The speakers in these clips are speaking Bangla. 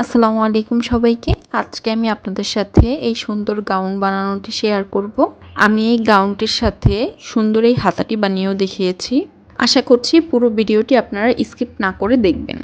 আসসালামু আলাইকুম সবাইকে। আজকে আমি আপনাদের সাথে এই সুন্দর গাউন বানানোটি শেয়ার করব। আমি এই গাউনটির সাথে সুন্দর এই হাতাটি বানিয়েও দেখিয়েছি। আশা করছি পুরো ভিডিওটি আপনারা স্কিপ না করে দেখবেন।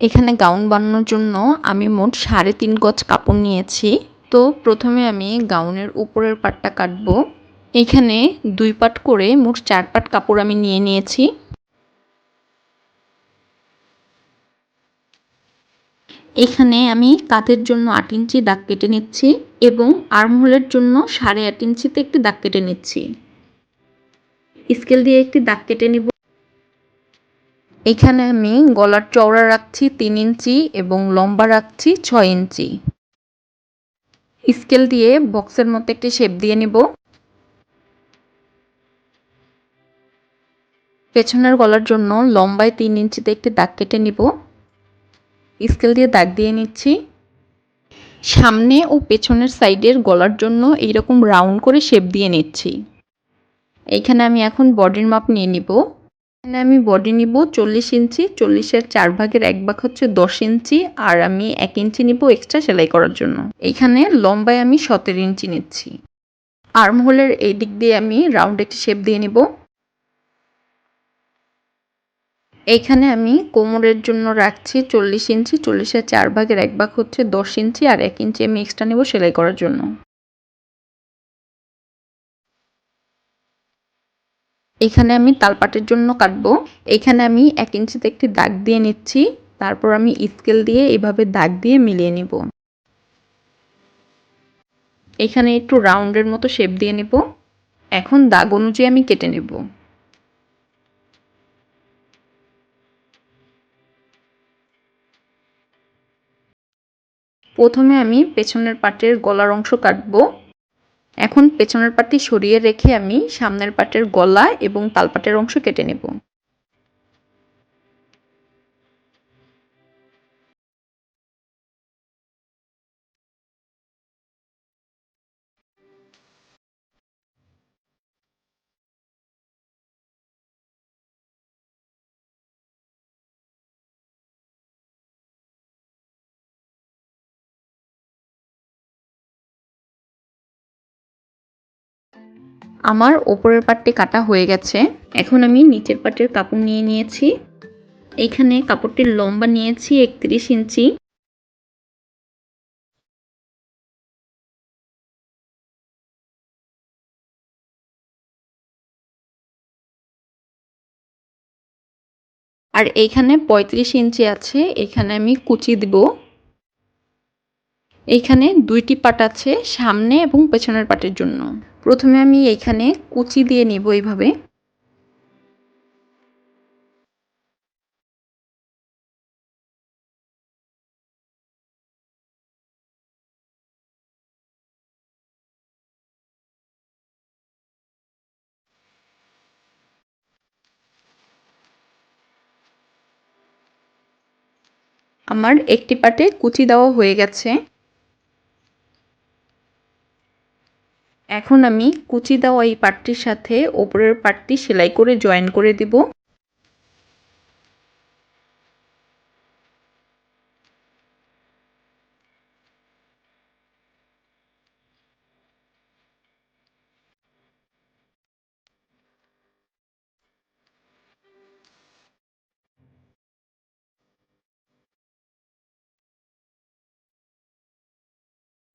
এখানে গাউন বানানোর জন্য আমি মোট সাড়ে তিন গজ কাপড় নিয়েছি। তো প্রথমে আমি গাউনের উপরের পাটটা কাটবো। এখানে দুই পাট করে মোট চার পাট কাপড় আমি নিয়ে নিয়েছি। এখানে আমি কাঁধের জন্য আট ইঞ্চি দাগ কেটে নিচ্ছি এবং আর্মহোলের জন্য সাড়ে আট ইঞ্চিতে একটি দাগ কেটে নিচ্ছি। স্কেল দিয়ে একটি দাগ কেটে নিব। এখানে আমি গলার চওড়া রাখছি তিন ইঞ্চি এবং লম্বা রাখছি ছয় ইঞ্চি। স্কেল দিয়ে বক্সের মতো একটি শেপ দিয়ে নিব। পেছনের গলার জন্য লম্বায় তিন ইঞ্চিতে একটি দাগ কেটে নিব। স্কেল দিয়ে দাগ দিয়ে নিচ্ছি। সামনে ও পেছনের সাইডের গলার জন্য এইরকম রাউন্ড করে শেপ দিয়ে নিচ্ছি। এইখানে আমি এখন বডির মাপ নিয়ে নিব। এখানে আমি বডি নিব চল্লিশ ইঞ্চি, চল্লিশের চার ভাগের এক ভাগ হচ্ছে দশ ইঞ্চি, আর আমি এক ইঞ্চি নিব এক্সট্রা সেলাই করার জন্য। এখানে লম্বায় আমি সতেরো ইঞ্চি নিচ্ছি। আর্ম হোলের এই দিক দিয়ে আমি রাউন্ড একটি শেপ দিয়ে নিব। এইখানে আমি কোমরের জন্য রাখছি চল্লিশ ইঞ্চি, চল্লিশের চার ভাগের এক ভাগ হচ্ছে দশ ইঞ্চি, আর এক ইঞ্চি আমি এক্সট্রা নেব সেলাই করার জন্য। এখানে আমি তালপাটের জন্য কাটবো। এখানে আমি এক ইঞ্চিতে একটি দাগ দিয়ে নিচ্ছি। তারপর আমি স্কেল দিয়ে এভাবে দাগ দিয়ে মিলিয়ে নিব। এখানে একটু রাউন্ডের মতো শেপ দিয়ে নেব। এখন দাগ অনুযায়ী আমি কেটে নেব। প্রথমে আমি পেছনের পাটের গলার অংশ কাটবো। এখন পেছনের পাটটি সরিয়ে রেখে আমি সামনের পাটের গলা এবং তালপাটের অংশ কেটে নেব। আমার ওপরের পাটটি কাটা হয়ে গেছে। এখন আমি নিচের পাটের কাপড় নিয়ে নিয়েছি। এখানে কাপড়টির লম্বা নিয়েছি একত্রিশ ইঞ্চি। আর এইখানে পঁয়ত্রিশ ইঞ্চি আছে, এখানে আমি কুচি দিব। এইখানে দুইটি পাট আছে, সামনে এবং পেছনের পাটের জন্য। প্রথমে আমি এইখানে কুচি দিয়ে নিব এইভাবে। আমার একটি পাটে কুচি দেওয়া হয়ে গেছে। এখন আমি কুচি দেওয়া এই পাটটির সাথে ওপরের পাটটি সেলাই করে জয়েন করে দিব।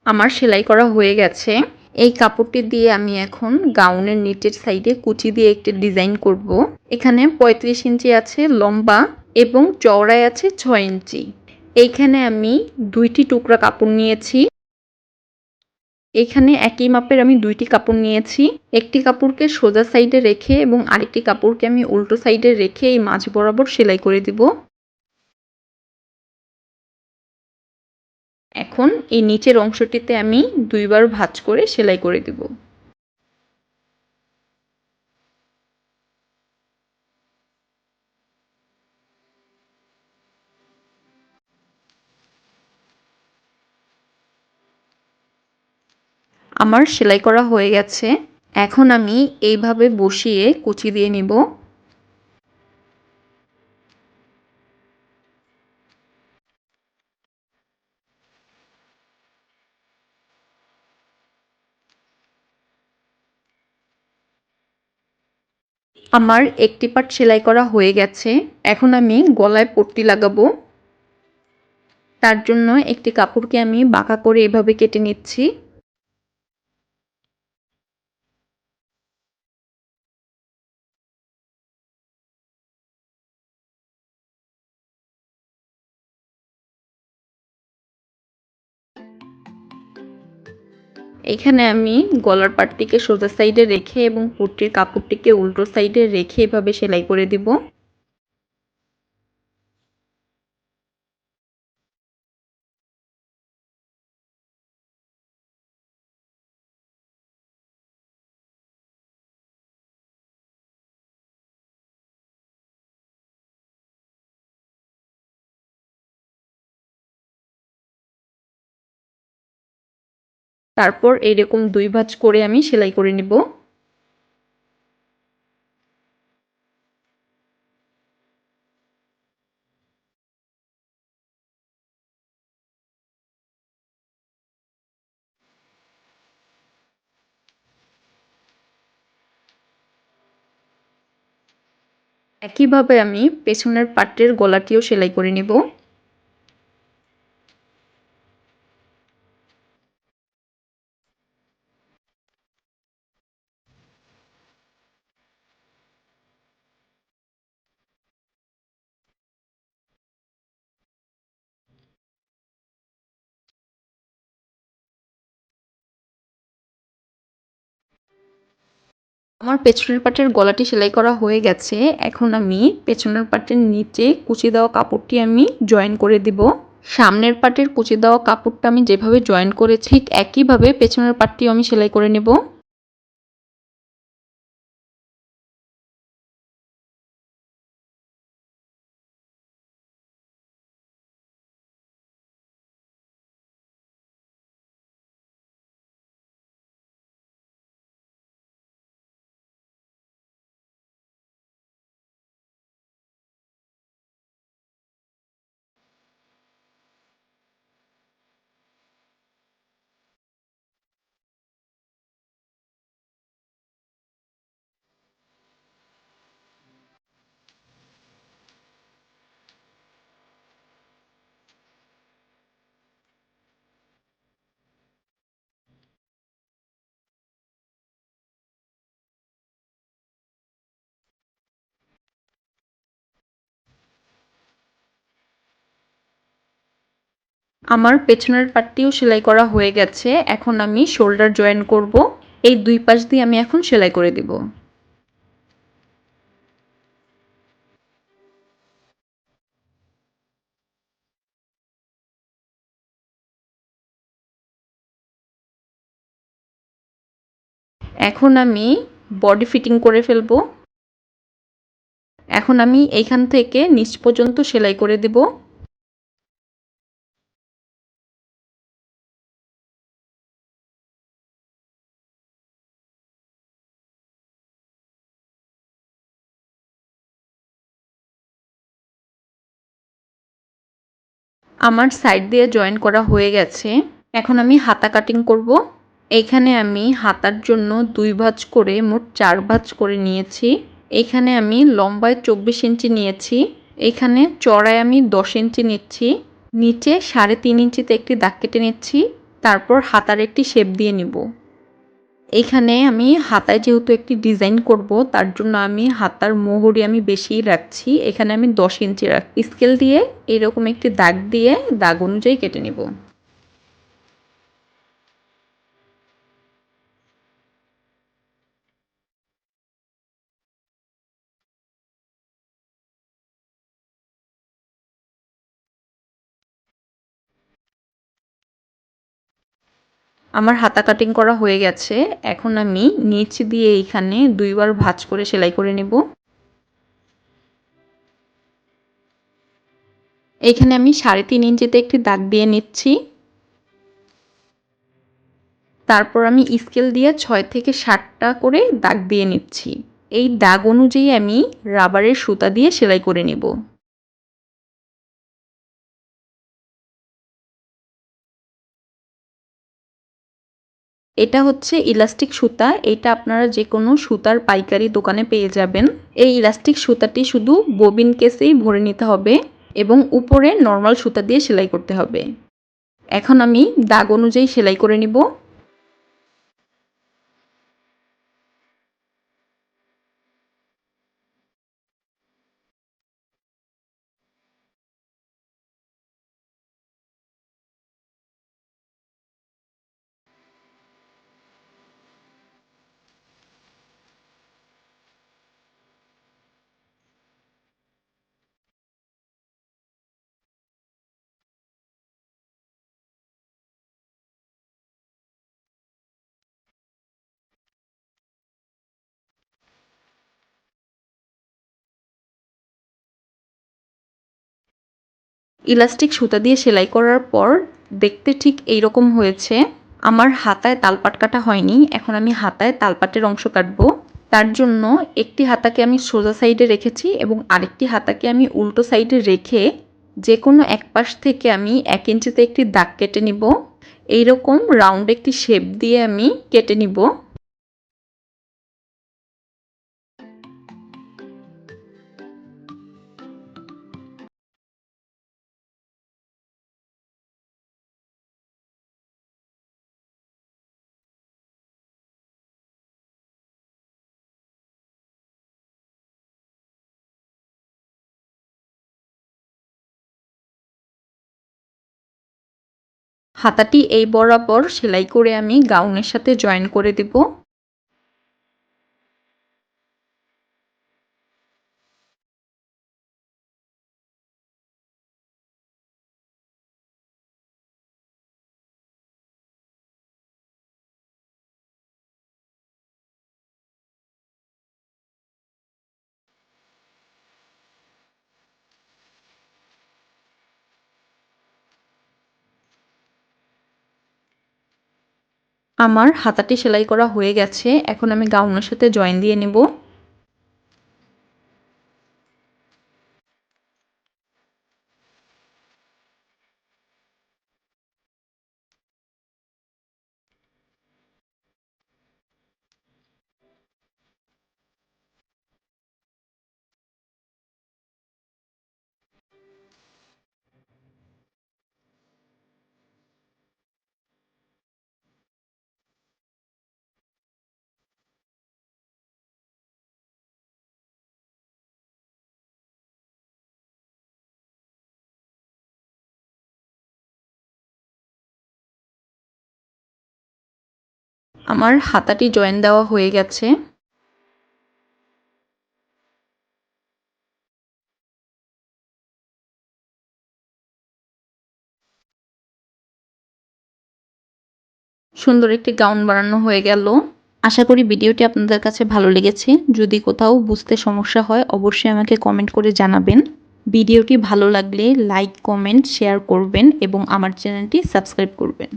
আমার সেলাই করা হয়ে গেছে। এই কাপড়টি দিয়ে আমি এখন গাউনের নিচের সাইডে কুচি দিয়ে একটি ডিজাইন করব। এখানে ৩৫ ইঞ্চি আছে লম্বা এবং চওড়ায় আছে ছয় ইঞ্চি। এইখানে আমি দুইটি টুকরা কাপড় নিয়েছি। এখানে একই মাপের আমি দুইটি কাপড় নিয়েছি। একটি কাপড়কে সোজা সাইডে রেখে এবং আরেকটি কাপড়কে আমি উল্টো সাইডে রেখে এই মাঝ বরাবর সেলাই করে দিব। এখন এই নিচের অংশটিতে আমি দুইবার ভাঁজ করে সেলাই করে দেব। আমার সেলাই করা হয়ে গেছে। এখন আমি এইভাবে বসিয়ে কুচি দিয়ে নিব। আমার একটি পাট সেলাই করা হয়ে গেছে। এখন আমি গলায় পট্টি লাগাবো। তার জন্য একটি কাপড়কে আমি বাঁকা করে এভাবে কেটে নিচ্ছি। এখানে আমি গলার পাটটিকে সোজা সাইডে রেখে এবং কুর্তির কাপড়টিকে উল্টো সাইডে রেখে এভাবে সেলাই করে দিব। তারপর এইরকম দুই ভাঁজ করে আমি সেলাই করে নিব। একইভাবে আমি পেছনের পাটের গলাটিও সেলাই করে নিব। আমার পেছনের পাটের গলাটি সেলাই করা হয়ে গেছে। এখন আমি পেছনের পাটের নিচে কুচি দেওয়া কাপড়টি আমি জয়েন করে দিব। সামনের পাটের কুচি দেওয়া কাপড়টা আমি যেভাবে জয়েন করেছি, ঠিক একইভাবে পেছনের পাটটিও আমি সেলাই করে নেব। আমার পেছনের পাটটিও সেলাই করা হয়ে গেছে। এখন আমি শোল্ডার জয়েন করব। এই দুই পাশ দিয়ে আমি এখন সেলাই করে দিব। এখন আমি বডি ফিটিং করে ফেলব। এখন আমি এইখান থেকে নিচ পর্যন্ত সেলাই করে দেব। আমার সাইড দিয়ে জয়েন করা হয়ে গেছে। এখন আমি হাতা কাটিং করব। এখানে আমি হাতার জন্য দুই ভাঁজ করে, মোট চার ভাঁজ করে নিয়েছি। এখানে আমি লম্বায় চব্বিশ ইঞ্চি নিয়েছি। এখানে চড়ায় আমি দশ ইঞ্চি নিচ্ছি। নিচে সাড়ে তিন ইঞ্চিতে একটি দাগ কেটে নিচ্ছি। তারপর হাতার একটি শেপ দিয়ে নিব। এখানে আমি হাতায় যেহেতু একটি ডিজাইন করব, তার জন্য আমি হাতার মোহরি আমি বেশি রাখছি। এখানে আমি দশ ইঞ্চি রাখ স্কেল দিয়ে এরকম একটি দাগ দিয়ে দাগ অনুযায়ী কেটে নিব। আমার হাতা কাটিং করা হয়ে গেছে। এখন আমি নিচ দিয়ে এইখানে দুইবার ভাঁজ করে সেলাই করে নেব। এইখানে আমি সাড়ে তিন ইঞ্চিতে একটি দাগ দিয়ে নিচ্ছি। তারপর আমি স্কেল দিয়ে ছয় থেকে ষাটটা করে দাগ দিয়ে নিচ্ছি। এই দাগ অনুযায়ী আমি রাবারের সুতা দিয়ে সেলাই করে নেব। এটা হচ্ছে ইলাস্টিক সুতা। এটা আপনারা যে কোনো সুতার পাইকারি দোকানে পেয়ে যাবেন। এই ইলাস্টিক সুতাটি শুধু ববিন কেসেই ভরে নিতে হবে এবং উপরে নর্মাল সুতা দিয়ে সেলাই করতে হবে। এখন আমি দাগ অনুযায়ী সেলাই করে নিব। ইলাস্টিক সুতা দিয়ে সেলাই করার পর দেখতে ঠিক এই রকম হয়েছে। আমার হাতায় তালপাট কাটা হয়নি, এখন আমি হাতায় তালপাটের অংশ কাটবো। তার জন্য একটি হাতাকে আমি সোজা সাইডে রেখেছি এবং আরেকটি হাতাকে আমি উল্টো সাইডে রেখে যে কোনো এক পাশ থেকে আমি এক ইঞ্চিতে একটি দাগ কেটে নিব। এইরকম রাউন্ড একটি শেপ দিয়ে আমি কেটে নিব। হাতাটি এই বরাবর সেলাই করে আমি গাউনের সাথে জয়েন করে দেব। আমার হাতাটি সেলাই করা হয়ে গেছে এখন আমি গাউনের সাথে জয়েন দিয়ে নেব। আমার হাতাটি জয়েন দেওয়া হয়ে গেছে। সুন্দর একটি গাউন বানানো হয়ে গেল। আশা করি ভিডিওটি আপনাদের কাছে ভালো লেগেছে। যদি কোথাও বুঝতে সমস্যা হয়, অবশ্যই আমাকে কমেন্ট করে জানাবেন। ভিডিওটি ভালো লাগলে লাইক কমেন্ট শেয়ার করবেন এবং আমার চ্যানেলটি সাবস্ক্রাইব করবেন।